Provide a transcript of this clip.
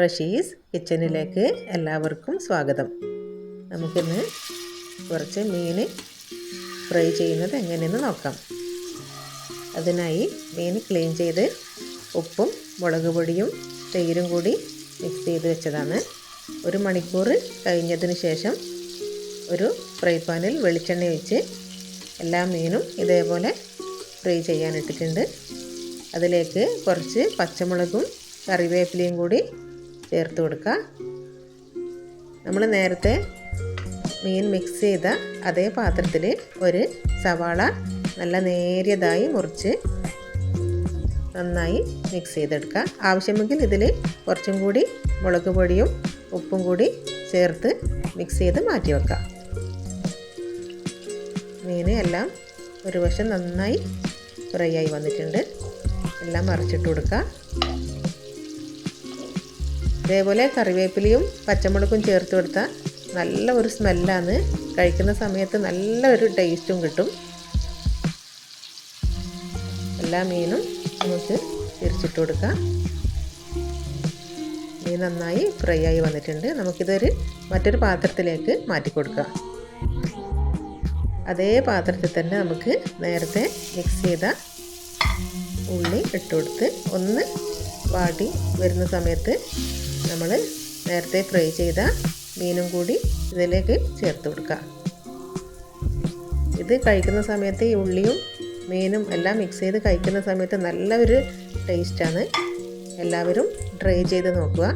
റഷീസ് കിച്ചണിലേക്ക് എല്ലാവർക്കും സ്വാഗതം. നമുക്കിന്ന് കുറച്ച് മീൻ ഫ്രൈ ചെയ്യുന്നത് എങ്ങനെയെന്ന് നോക്കാം. അതിനായി മീൻ ക്ലീൻ ചെയ്ത് ഉപ്പും മുളക് പൊടിയും തൈരും കൂടി മിക്സ് ചെയ്ത് വെച്ചതാണ്. ഒരു മണിക്കൂർ കഴിഞ്ഞതിന് ശേഷം ഒരു ഫ്രൈ പാനിൽ വെളിച്ചെണ്ണ ഒഴിച്ച് എല്ലാ മീനും ഇതേപോലെ ഫ്രൈ ചെയ്യാനിട്ടിട്ടുണ്ട് അതിലേക്ക് കുറച്ച് പച്ചമുളകും കറിവേപ്പിലയും കൂടി ചേർത്ത് കൊടുക്കുക. നമ്മൾ നേരത്തെ മീൻ മിക്സ് ചെയ്ത അതേ പാത്രത്തിൽ ഒരു സവാള നല്ല നേരിയതായി മുറിച്ച് നന്നായി മിക്സ് ചെയ്തെടുക്കുക. ആവശ്യമെങ്കിൽ ഇതിൽ കുറച്ചും കൂടി മുളക് പൊടിയും ഉപ്പും കൂടി ചേർത്ത് മിക്സ് ചെയ്ത് മാറ്റി വെക്കുക. മീൻ എല്ലാം ഒരു വശം നന്നായി ഫ്രൈ ആയി വന്നിട്ടുണ്ട്. എല്ലാം മറിച്ചിട്ട് കൊടുക്കുക. ഇതേപോലെ കറിവേപ്പിലയും പച്ചമുളകും ചേർത്ത് കൊടുത്താൽ നല്ല ഒരു സ്മെല്ലാണ് കഴിക്കുന്ന സമയത്ത് നല്ല ഒരു ടേസ്റ്റും കിട്ടും. എല്ലാ മീനും നമുക്ക് തിരിച്ചിട്ട് കൊടുക്കാം. മീൻ നന്നായി ഫ്രൈ ആയി വന്നിട്ടുണ്ട്. നമുക്കിതൊരു മറ്റൊരു പാത്രത്തിലേക്ക് മാറ്റി കൊടുക്കാം. അതേ പാത്രത്തിൽ തന്നെ നമുക്ക് നേരത്തെ മിക്സ് ചെയ്ത ഉള്ളി ഇട്ട് കൊടുത്ത് ഒന്ന് വാടി വരുന്ന സമയത്ത് നമ്മൾ നേരത്തെ ഫ്രൈ ചെയ്ത മീനും കൂടി ഇതിലേക്ക് ചേർത്ത് കൊടുക്കുക. ഇത് കഴിക്കുന്ന സമയത്ത് ഈ ഉള്ളിയും മീനും എല്ലാം മിക്സ് ചെയ്ത് കഴിക്കുന്ന സമയത്ത് നല്ലൊരു ടേസ്റ്റാണ് എല്ലാവരും ട്രൈ ചെയ്ത് നോക്കുക.